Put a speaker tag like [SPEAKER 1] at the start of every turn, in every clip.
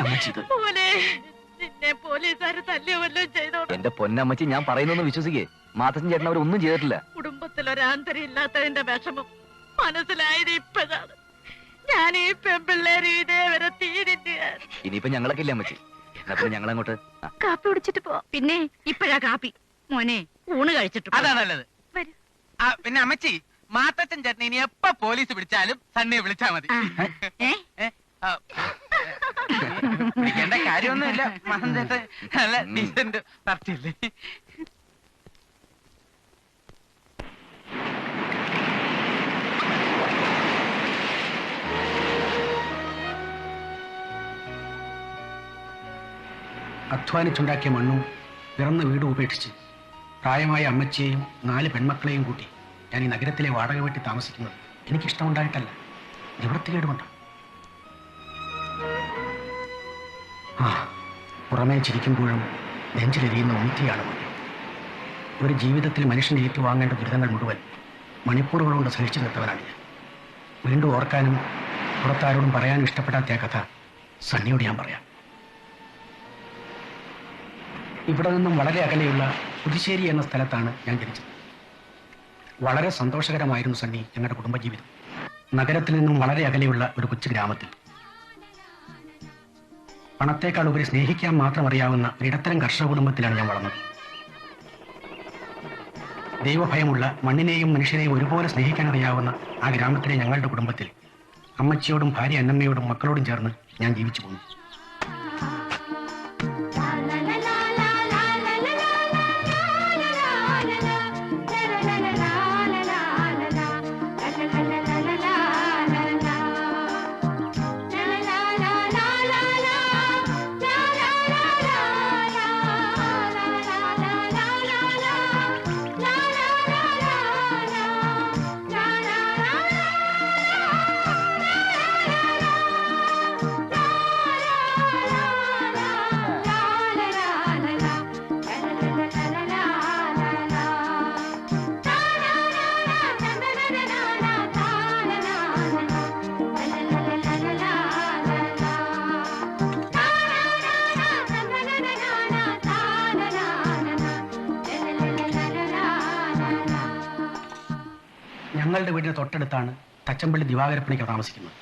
[SPEAKER 1] അമ്മച്ചി ഇത്
[SPEAKER 2] മോനെ നിന്നെ പോലീസുകാര് ചെയ്തോ
[SPEAKER 3] എന്റെ പൊന്നമ്മച്ചി ഞാൻ പറയുന്നൊന്ന് വിശ്വസിക്കേ. മാത്തച്ഛൻ ചേട്ടൻ അവരൊന്നും ചെയ്തിട്ടില്ല.
[SPEAKER 2] കുടുംബത്തിൽ ഒരാന്തരം ഇല്ലാത്തതിന്റെ വിഷമം മനസ്സിലായത് ഇപ്പഴാണ്. ഞാൻ ഈ പെമ്പിള്ളേരെ ഇതേവരെ തീരിന്റെയാണ്
[SPEAKER 3] ഇനിയിപ്പോ ഞങ്ങളൊക്കെ ഇല്ല അമ്മച്ചി? എന്നാ പിന്നെ ഞങ്ങൾ അങ്ങോട്ട്
[SPEAKER 2] കാപ്പി കുടിച്ചിട്ട് പോ. പിന്നെ ഇപ്പഴാ കാപ്പി. മോനെ ഊണ് കഴിച്ചിട്ട്.
[SPEAKER 4] അതാ നല്ലത്.
[SPEAKER 2] വരൂ.
[SPEAKER 4] ആ, പിന്നെ അമ്മച്ചി മാത്തച്ഛൻ ചേട്ടൻ ഇനി എപ്പോ പോലീസ് പിടിച്ചാലും സണ്ണിയെ വിളിച്ചാ മതി.
[SPEAKER 2] ഏ?
[SPEAKER 4] ഏ? പിടിക്കേണ്ട കാര്യമൊന്നുമില്ല. ചേട്ടൻ നല്ല ഡീസന്റ് പാർട്ടിയല്ലേ?
[SPEAKER 1] അധ്വാനിച്ചുണ്ടാക്കിയ മണ്ണും പിറന്ന വീടും ഉപേക്ഷിച്ച് പ്രായമായ അമ്മച്ചിയെയും നാല് പെൺമക്കളെയും കൂട്ടി ഞാൻ ഈ നഗരത്തിലെ വാടക വീട്ടിൽ താമസിക്കുന്നത് എനിക്കിഷ്ടമുണ്ടായിട്ടല്ല. നിവൃത്തികേടുകൊണ്ട് ആ പുറമേ ചിരിക്കുമ്പോഴും നെഞ്ചിലെരിയുന്ന ഒന്നിയാണ് മണി ഒരു ജീവിതത്തിൽ മനുഷ്യൻ ഏറ്റുവാങ്ങേണ്ട ദുരിതങ്ങൾ മുഴുവൻ മണിക്കൂറുകൾ കൊണ്ട് സഹിച്ചു നിർത്തവനാണ് ഞാൻ. വീണ്ടും ഓർക്കാനും പുറത്താരോടും പറയാനും ഇഷ്ടപ്പെടാത്ത കഥ സണ്ണിയോട് ഞാൻ പറയാം. ഇവിടെ നിന്നും വളരെ അകലെയുള്ള പുതുശ്ശേരി എന്ന സ്ഥലത്താണ് ഞാൻ ജനിച്ചത്. വളരെ സന്തോഷകരമായിരുന്നു സണ്ണി ഞങ്ങളുടെ കുടുംബജീവിതം. നഗരത്തിൽ നിന്നും വളരെ അകലെയുള്ള ഒരു കൊച്ചു ഗ്രാമത്തിൽ. പണത്തേക്കാൾ ഉപരി സ്നേഹിക്കാൻ മാത്രം അറിയാവുന്ന ഇടത്തരം കർഷക കുടുംബത്തിലാണ് ഞാൻ വളർന്നത്. ദൈവഭയമുള്ള മണ്ണിനെയും മനുഷ്യനെയും ഒരുപോലെ സ്നേഹിക്കാൻ അറിയാവുന്ന ആ ഗ്രാമത്തിലെ ഞങ്ങളുടെ കുടുംബത്തിൽ അമ്മച്ചിയോടും ഭാര്യ അന്നമ്മയോടും മക്കളോടും ചേർന്ന് ഞാൻ ജീവിച്ചു പോന്നു. ഞങ്ങളുടെ വീടിന് തൊട്ടടുത്താണ് തച്ചമ്പള്ളി ദിവാകരപ്പണിക്ക് താമസിക്കുന്നത്.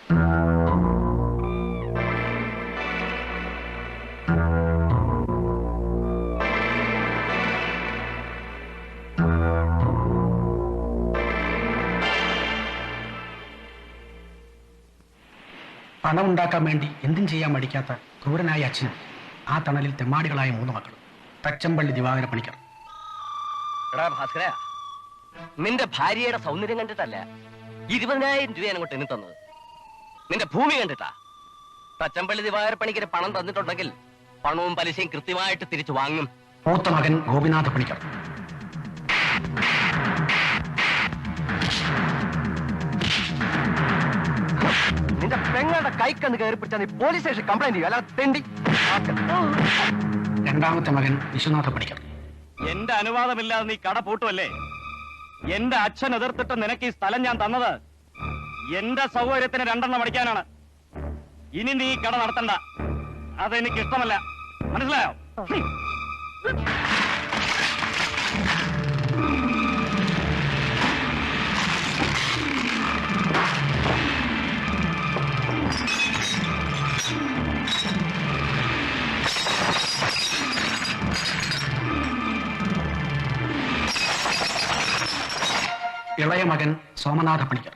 [SPEAKER 1] പണം ഉണ്ടാക്കാൻ വേണ്ടി എന്തും ചെയ്യാൻ മടിക്കാത്ത ക്രൂരനായ അച്ഛനും ആ തണലിൽ തെമ്മാടികളായ മൂന്ന് മക്കളും തച്ചമ്പള്ളി ദിവാകര പണിക്കർ
[SPEAKER 3] എടാ ഭാസ്കര നിന്റെ ഭാര്യയുടെ സൗന്ദര്യം കണ്ടിട്ടല്ല. ഇരുപതിനായിരം രൂപയാണ് അങ്ങോട്ട് എണ്ണി തന്നത്. നിന്റെ ഭൂമി കണ്ടിട്ടാ. തച്ചമ്പള്ളി ദിവാകര പണിക്കര് പണം തന്നിട്ടുണ്ടെങ്കിൽ പണവും പലിശയും കൃത്യമായിട്ട് തിരിച്ചു വാങ്ങും.
[SPEAKER 1] മൂത്ത മകൻ ഗോപിനാഥ പണിക്കർ.
[SPEAKER 3] നിന്റെ പെങ്ങളുടെ കൈക്കന്ന് കയറി പിടിച്ചാൽ നീ പോലീസ് സ്റ്റേഷൻ കംപ്ലൈന്റ് ചെയ്യും. അല്ലാതെ തെണ്ടി.
[SPEAKER 1] രണ്ടാമത്തെ മകൻ വിശ്വനാഥ പണിക്കർ.
[SPEAKER 5] എന്റെ അനുവാദമില്ലാതെ നീ കട പൂട്ടുമല്ലേ എന്റെ അച്ഛൻ എതിർത്തിട്ട് നിനക്ക് ഈ സ്ഥലം ഞാൻ തന്നത്? എന്റെ സൗകര്യത്തിന് രണ്ടെണ്ണം അടിക്കാനാണ്. ഇനി നീ കട നടത്തണ്ട. അതെനിക്ക് ഇഷ്ടമല്ല മനസ്സിലായോ
[SPEAKER 1] ഇളയ മകൻ സോമനാഥ പണിക്കർ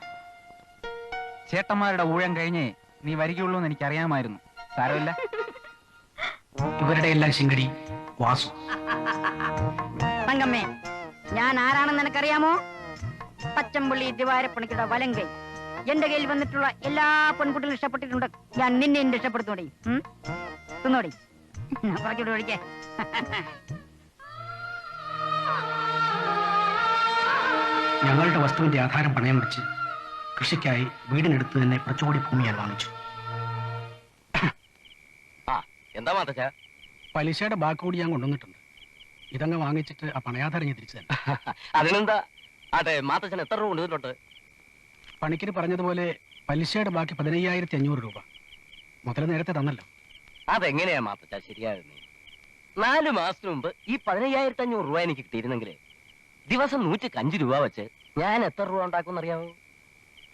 [SPEAKER 6] ചേട്ടന്മാരുടെ ഊഴം കഴിഞ്ഞേ നീ വരികയുള്ളൂ എന്ന് എനിക്കറിയാമായിരുന്നു. സാരമില്ല.
[SPEAKER 1] ഇവരുടെ എല്ലാം ശിങ്കടി വാസു.
[SPEAKER 7] തങ്കമ്മേ ഞാൻ ആരാണെന്ന് നിനക്കറിയാമോ? പച്ചമ്പുള്ളി ദിവാരപ്പണിക്കുടെ വലങ്ക. എന്റെ കയ്യിൽ വന്നിട്ടുള്ള എല്ലാ പെൺകുട്ടികളും ഇഷ്ടപ്പെട്ടിട്ടുണ്ട് ഞാൻ നിന്നെ എന്റെ ഇഷ്ടപ്പെടുത്തോടി? തിന്നോടി. കുറച്ചുകൂടി ഒഴിക്കേ
[SPEAKER 1] ഞങ്ങളുടെ വസ്തുവിന്റെ ആധാരം പണയം വെച്ച് കൃഷിക്കായി വീടിനടുത്ത് തന്നെ കുറച്ചുകൂടി ഭൂമി ഞാൻ വാങ്ങിച്ചു.
[SPEAKER 3] എന്താ
[SPEAKER 1] പലിശയുടെ ബാക്കി കൂടി ഞാൻ കൊണ്ടുവന്നിട്ടുണ്ട്. ഇതങ്ങ് വാങ്ങിച്ചിട്ട് ആ പണയാധാരം ഞാൻ തിരിച്ചു തന്നെ
[SPEAKER 3] അതിനെന്താ അതെ മാത്തച്ഛൻ എത്ര രൂപ കൊണ്ടുവന്നിട്ടുണ്ട്?
[SPEAKER 1] പണിക്കര് പറഞ്ഞതുപോലെ പലിശയുടെ ബാക്കി പതിനയ്യായിരത്തി അഞ്ഞൂറ് രൂപ. മുതല നേരത്തെ തന്നല്ലോ.
[SPEAKER 8] അതെങ്ങനെയാ മാത്തച്ച ശരിയാകുന്നേ? നാല് മാസത്തിന് മുമ്പ് ഈ പതിനയ്യായിരത്തി അഞ്ഞൂറ് രൂപ എനിക്ക് കിട്ടിയിരുന്നെങ്കിൽ ദിവസം നൂറ്റി അഞ്ച് രൂപ വെച്ച് ഞാൻ എത്ര രൂപ ഉണ്ടാക്കും അറിയാവോ?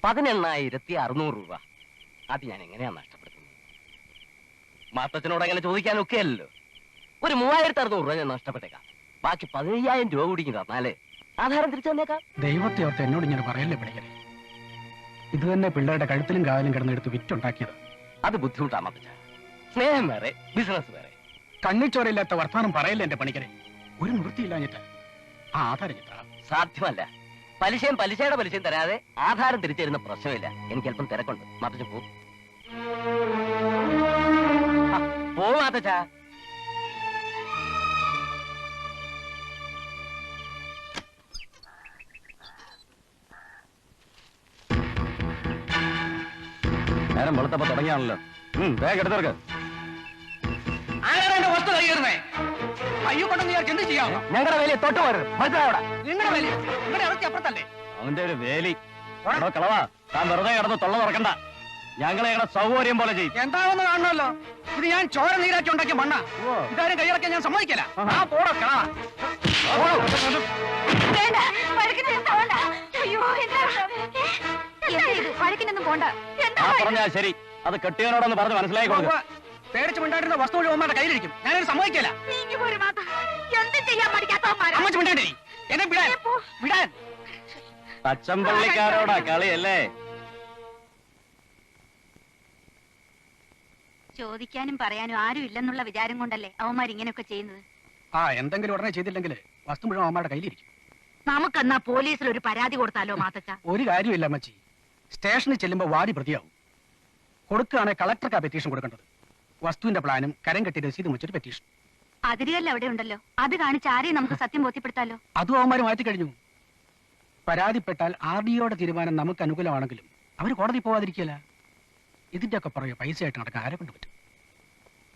[SPEAKER 8] പതിനെണ്ണായിരത്തി അറുന്നൂറ് രൂപ. അത് ഞാൻ എങ്ങനെയാ നഷ്ടപ്പെടുത്തുന്നത്? മാത്തച്ഛനോട് അങ്ങനെ ചോദിക്കാനൊക്കെ അല്ലല്ലോ ഒരു മൂവായിരത്തി അറുന്നൂറ് രൂപ ഞാൻ നഷ്ടപ്പെട്ടേക്കാം. ബാക്കി പതിനയ്യായിരം രൂപ കൂടി തന്നാലേ ആധാരം തിരിച്ചു തന്നേക്കാം.
[SPEAKER 1] ദൈവത്തെ ഓർത്ത് എന്നോട് ഇങ്ങനെ പറയല്ലേ പിടിക്കണേ ഇത് തന്നെ പിള്ളേരുടെ കഴുത്തിലും കാലിലും കിടന്നെടുത്ത് വിറ്റുണ്ടാക്കിയത്.
[SPEAKER 8] അത് ബുദ്ധിമുട്ടാ മാത്തച്ഛ. സ്നേഹം വേറെ ബിസിനസ് വേറെ.
[SPEAKER 1] കണ്ണിച്ചോരയില്ലാത്ത വർത്താനം പറയല്ലേ എന്റെ പണിക്കരെ? ഒരു നിവൃത്തിയില്ലാഞ്ഞിട്ട് ആധാരം
[SPEAKER 8] സാധ്യമല്ല. പലിശയും പലിശയുടെ പലിശയും തരാതെ ആധാരം തിരിച്ചു തരുന്ന പ്രശ്നമില്ല. എനിക്ക് അല്പം തിരക്കുണ്ട്. മറിച്ച് പോ.
[SPEAKER 5] നേരം വെളുത്തപ്പോ തുടങ്ങിയാണല്ലോ. വേഗം എടുത്തിറക്ക്
[SPEAKER 1] ആരാണ് എന്റെ വസ്തു അയ്യോ കൊണ്ടെന്ന് വിചാരിച്ച് എന്ത് ചെയ്യാമോ
[SPEAKER 8] ഞങ്ങളുടെ വേലയെ തൊട്ട് പോരുത്. മനസ്സിലായോടാ
[SPEAKER 1] നിങ്ങളുടെ വലിയ നിങ്ങളുടെ ഇറച്ചി അപ്പുറത്തല്ലേ?
[SPEAKER 5] അവന്റെ ഒരു വേലി. എടോ കളവാ. താൻ വെറുതെ കിടന്ന് തൊള്ള തുറക്കണ്ട. ഞങ്ങളെ ഞങ്ങളുടെ സൗകര്യം പോലെ ചെയ്യും.
[SPEAKER 1] എന്താണെന്ന് കാണണമല്ലോ. ഇത് ഞാൻ ചോര നീരാക്കി ഉണ്ടാക്കിയ മണ്ണ. ഇതാരും കൈയിറക്കാൻ ഞാൻ സമ്മതിക്കില്ല. ആ പോടോ കളാ
[SPEAKER 7] വേണ്ട വഴക്കിന് പോണ്ട. അയ്യോ എന്താ? ഇത്? വഴക്കിനൊന്നും പോണ്ട. എന്താ
[SPEAKER 5] പറഞ്ഞാ ശരി. അത് കെട്ടിയവനോടൊന്ന് പറഞ്ഞ് മനസ്സിലാക്കി കൊടുക്കുക
[SPEAKER 1] പേടിച്ച് മിണ്ടാണ്ടിരുന്ന വസ്തു മുഴുവൻ അമ്മയുടെ കയ്യിലിരിക്കും ഞാനൊരു അമ്മച്ച് എന്നെ വിടാൻ. വിടാൻ.
[SPEAKER 5] തച്ചമ്പള്ളിക്കാരോടാ കളിയല്ലേ?
[SPEAKER 7] ചോദിക്കാനും പറയാനും ആരും ഇല്ലെന്നുള്ള വിചാരം കൊണ്ടല്ലേ അവന്മാർ ഇങ്ങനെയൊക്കെ ചെയ്യുന്നത്?
[SPEAKER 1] ആ എന്തെങ്കിലും ഉടനെ ചെയ്തില്ലെങ്കിൽ വസ്തു മുഴുവൻ അമ്മയുടെ കയ്യിലിരിക്കും.
[SPEAKER 9] നമുക്കെന്നാ പോലീസിൽ ഒരു പരാതി കൊടുത്താലോ മാത്തച്ച
[SPEAKER 1] ഒരു കാര്യമില്ല അമ്മച്ചി. സ്റ്റേഷനിൽ ചെല്ലുമ്പോൾ വാടി പ്രതിയാവും. കൊടുക്കുകയാണെങ്കിൽ കളക്ടർക്കാ പെറ്റീഷൻ കൊടുക്കേണ്ടത്. വസ്തുവിന്റെ പ്ലാനും കരം കെട്ടി രസീതും വെച്ചൊരു പെറ്റീഷൻ
[SPEAKER 7] അതിരുകല്ല അവിടെ ഉണ്ടല്ലോ. അത് കാണിച്ച് ആരെയും നമുക്ക് സത്യം ബോധ്യപ്പെടുത്താലോ?
[SPEAKER 1] അതും അവന്മാർ മാറ്റി കഴിഞ്ഞു. പരാതിപ്പെട്ടാൽ ആർ ഡി ഒയുടെ തീരുമാനം നമുക്ക് അനുകൂലമാണെങ്കിലും അവർ കോടതി പോവാതിരിക്കല ഇതിന്റെ ഒക്കെ പറയോ പൈസ ആയിട്ട് നടക്കാൻ ആരെ കൊണ്ട് പറ്റും?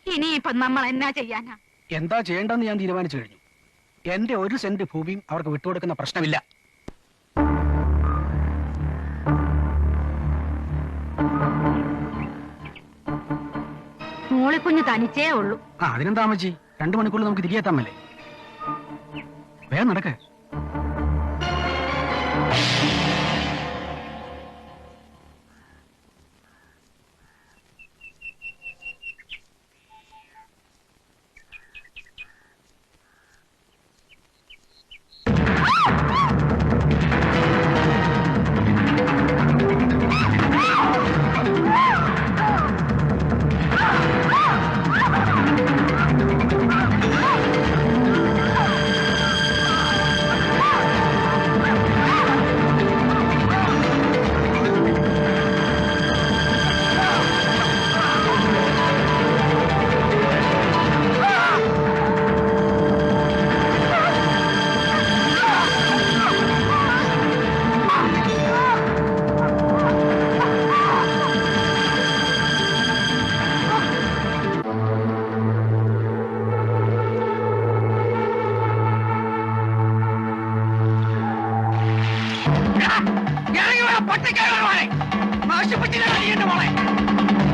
[SPEAKER 9] ഇനിയിപ്പൊ നമ്മൾ എന്നാ ചെയ്യാനാ?
[SPEAKER 1] എന്താ ചെയ്യേണ്ടെന്ന് ഞാൻ തീരുമാനിച്ചു കഴിഞ്ഞു. എന്റെ ഒരു സെന്റ് ഭൂമിയും അവർക്ക് വിട്ടുകൊടുക്കുന്ന പ്രശ്നമില്ല.
[SPEAKER 9] മോളിക്കുഞ്ഞ് തനിച്ചേ ഉള്ളൂ.
[SPEAKER 1] ആ അതിനെന്താ അമ്മച്ചി? രണ്ടു മണിക്കൂറിൽ നമുക്ക് തിരികെത്താമല്ലേ വേഗം നടക്ക്.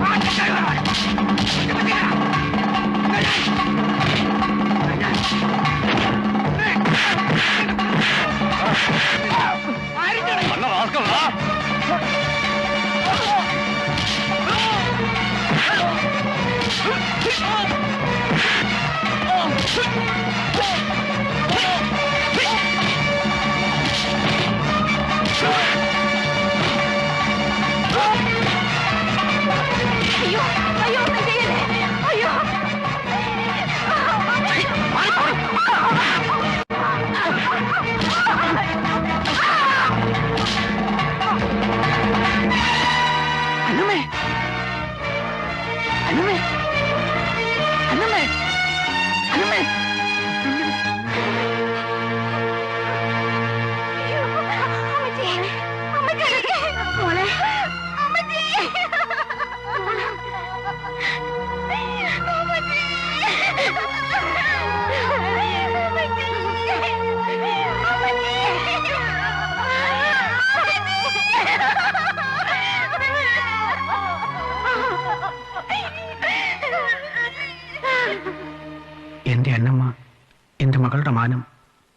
[SPEAKER 5] നല്ല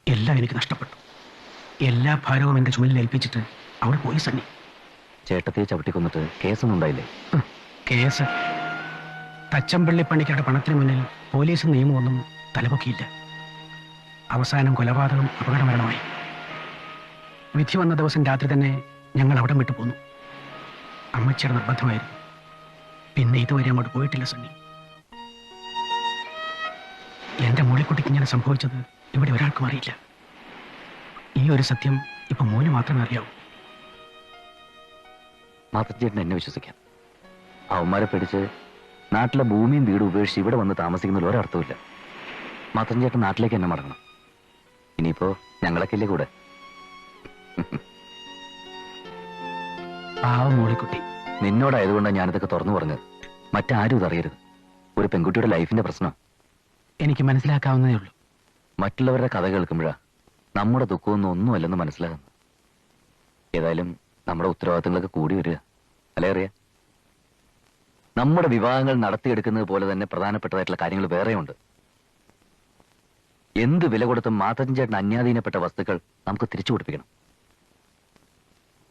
[SPEAKER 1] എല്ലാം എനിക്ക് നഷ്ടപ്പെട്ടു. എല്ലാ ഭാരവും എന്റെ ചുമലിൽ ഏൽപ്പിച്ചിട്ട് അവൾ പോയി സണ്ണി.
[SPEAKER 3] ചേട്ടത്തിയെ ചവിട്ടിക്കൊന്നിട്ട് കേസൊന്നും ഉണ്ടായില്ലേ
[SPEAKER 1] കേസ്. തച്ചമ്പള്ളി പണിക്കരുടെ പണത്തിന് മുന്നിൽ പോലീസും നിയമമൊന്നും തലപൊക്കിയില്ല. അവസാനം കൊലപാതകം അപകടമരണമായി. വിധി വന്ന ദിവസം രാത്രി തന്നെ ഞങ്ങൾ അവിടം വിട്ടു പോന്നു. അമ്മച്ചിയുടെ നിർബന്ധമായിരുന്നു. പിന്നെ ഇതുവരെ അങ്ങോട്ട് പോയിട്ടില്ല സണ്ണി. എന്റെ മോളിക്കുട്ടിക്ക് ഇങ്ങനെ സംഭവിച്ചത് ഇവിടെ ഒരാൾക്കും അറിയില്ല. ഈ ഒരു സത്യം ഇപ്പൊ മോന് മാത്രമേ അറിയാവൂ.
[SPEAKER 3] മാത്തച്ചേട്ടൻ എന്നെ വിശ്വസിക്കാം. അവന്മാരെ പിടിച്ച് നാട്ടിലെ ഭൂമിയും വീടും ഉപേക്ഷിച്ച് ഇവിടെ വന്ന് താമസിക്കുന്നതിൽ ഒരർത്ഥമില്ല മാത്തൻ ചേട്ടൻ നാട്ടിലേക്ക് എന്നെ മടങ്ങണം. ഇനിയിപ്പോ ഞങ്ങളൊക്കെ ഇല്ലേ കൂടെ?
[SPEAKER 1] പാവം മോളിക്കുട്ടി.
[SPEAKER 3] നിന്നോടായതുകൊണ്ടാണ് ഞാനിതൊക്കെ തുറന്നു പറഞ്ഞത്. മറ്റാരും ഇതറിയരുത്. ഒരു പെൺകുട്ടിയുടെ ലൈഫിന്റെ പ്രശ്നം.
[SPEAKER 1] എനിക്ക് മനസ്സിലാക്കാവുന്നതേ ഉള്ളൂ.
[SPEAKER 3] മറ്റുള്ളവരുടെ കഥ കേൾക്കുമ്പോഴാ നമ്മുടെ ദുഃഖമൊന്നും ഒന്നുമല്ലെന്ന് മനസ്സിലാകുന്നു ഏതായാലും നമ്മുടെ ഉത്തരവാദിത്തങ്ങളൊക്കെ കൂടി വരിക. അല്ലേ അറിയാ? നമ്മുടെ വിവാഹങ്ങൾ നടത്തിയെടുക്കുന്നത് പോലെ തന്നെ പ്രധാനപ്പെട്ടതായിട്ടുള്ള കാര്യങ്ങൾ വേറെയുണ്ട്. എന്ത് വില കൊടുത്തും മാത്തൻ ചേട്ടൻ അന്യാധീനപ്പെട്ട വസ്തുക്കൾ നമുക്ക് തിരിച്ചു കൊടുപ്പിക്കണം.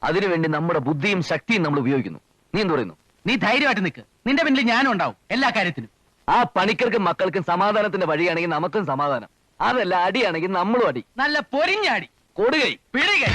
[SPEAKER 3] അതിനുവേണ്ടി നമ്മുടെ ബുദ്ധിയും ശക്തിയും നമ്മൾ ഉപയോഗിക്കുന്നു. നീ എന്ത് പറയുന്നു?
[SPEAKER 4] നീ ധൈര്യമായിട്ട് നിൽക്ക്. നിന്റെ പിന്നിൽ ഞാനും ഉണ്ടാവും എല്ലാ കാര്യത്തിനും.
[SPEAKER 3] ആ പണിക്കർക്കും മക്കൾക്കും സമാധാനത്തിന്റെ വഴിയാണെങ്കിൽ നമുക്കും സമാധാനം. അതല്ല അടിയാണെങ്കിൽ നമ്മളും അടി.
[SPEAKER 4] നല്ല പൊരിഞ്ഞാടി
[SPEAKER 3] കൊടുകൈ
[SPEAKER 4] പിടികை